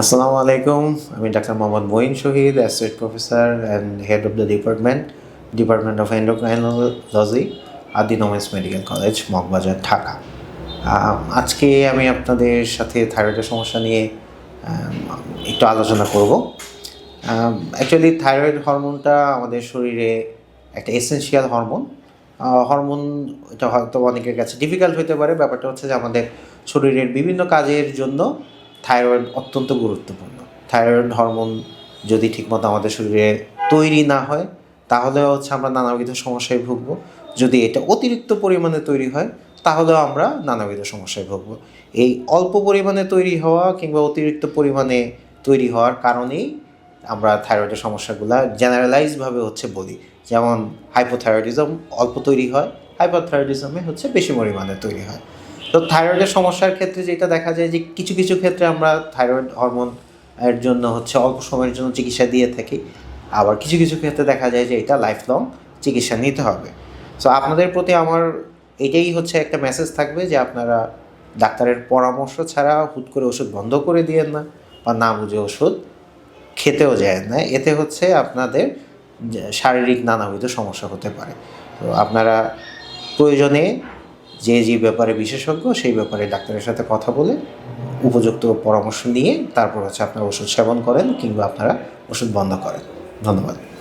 আসসালামু আলাইকুম, আমি doctor Mohammad Moin Shahid, associate professor and head of the department department of endocrinology আদিনোমেন্স medical college Moghbazar, Dhaka. আজকে আমি আপনাদের সাথে থাইরয়েডের সমস্যা নিয়ে একটু আলোচনা করব। অ্যাকচুয়ালি থাইরয়েড হরমোনটা আমাদের শরীরে একটা এসেনশিয়াল হরমোন। হরমোন, এটা হয়তো অনেকের কাছে ডিফিকাল্ট হতে পারে, ব্যাপারটা হচ্ছে যে আমাদের শরীরের বিভিন্ন কাজের জন্য থাইরয়েড অত্যন্ত গুরুত্বপূর্ণ। থাইরয়েড হরমোন যদি ঠিকমতো আমাদের শরীরে তৈরি না হয় তাহলে হচ্ছে আমরা নানাবিধ সমস্যায় ভুগবো। যদি এটা অতিরিক্ত পরিমাণে তৈরি হয়, তাহলেও আমরা নানাবিধ সমস্যায় ভুগবো। এই অল্প পরিমাণে তৈরি হওয়া কিংবা অতিরিক্ত পরিমাণে তৈরি হওয়ার কারণেই আমরা থাইরয়েডের সমস্যাগুলো জেনারেলাইজভাবে হচ্ছে বলি। যেমন হাইপোথাইরয়েডিজম অল্প তৈরি হয় হাইপোথাইরয়েডিজমে হচ্ছে বেশি পরিমাণে তৈরি হয়। তো থাইরয়েডের সমস্যার ক্ষেত্রে যেটা দেখা যায় যে কিছু কিছু ক্ষেত্রে আমরা থাইরয়েড হরমোন এর জন্য হচ্ছে অল্প সময়ের জন্য চিকিৎসা দিয়ে থাকি। আবার কিছু কিছু ক্ষেত্রে দেখা যায় যে এটা লাইফ লং চিকিৎসা নিতে হবে। সো আপনাদের প্রতি আমার এটাই হচ্ছে একটা মেসেজ থাকবে যে আপনারা ডাক্তারের পরামর্শ ছাড়া হুট করে ওষুধ বন্ধ করে দিয়েন না বা না বুঝে ওষুধ খেতেও যায় না। এতে হচ্ছে আপনাদের শারীরিক নানাবিধ সমস্যা হতে পারে। তো আপনারা প্রয়োজনে যে যে ব্যাপারে বিশেষজ্ঞ, সেই ব্যাপারে ডাক্তারের সাথে কথা বলে উপযুক্ত পরামর্শ নিয়ে তারপর হচ্ছে আপনারা ওষুধ সেবন করেন কিংবা আপনারা ওষুধ বন্ধ করেন। ধন্যবাদ।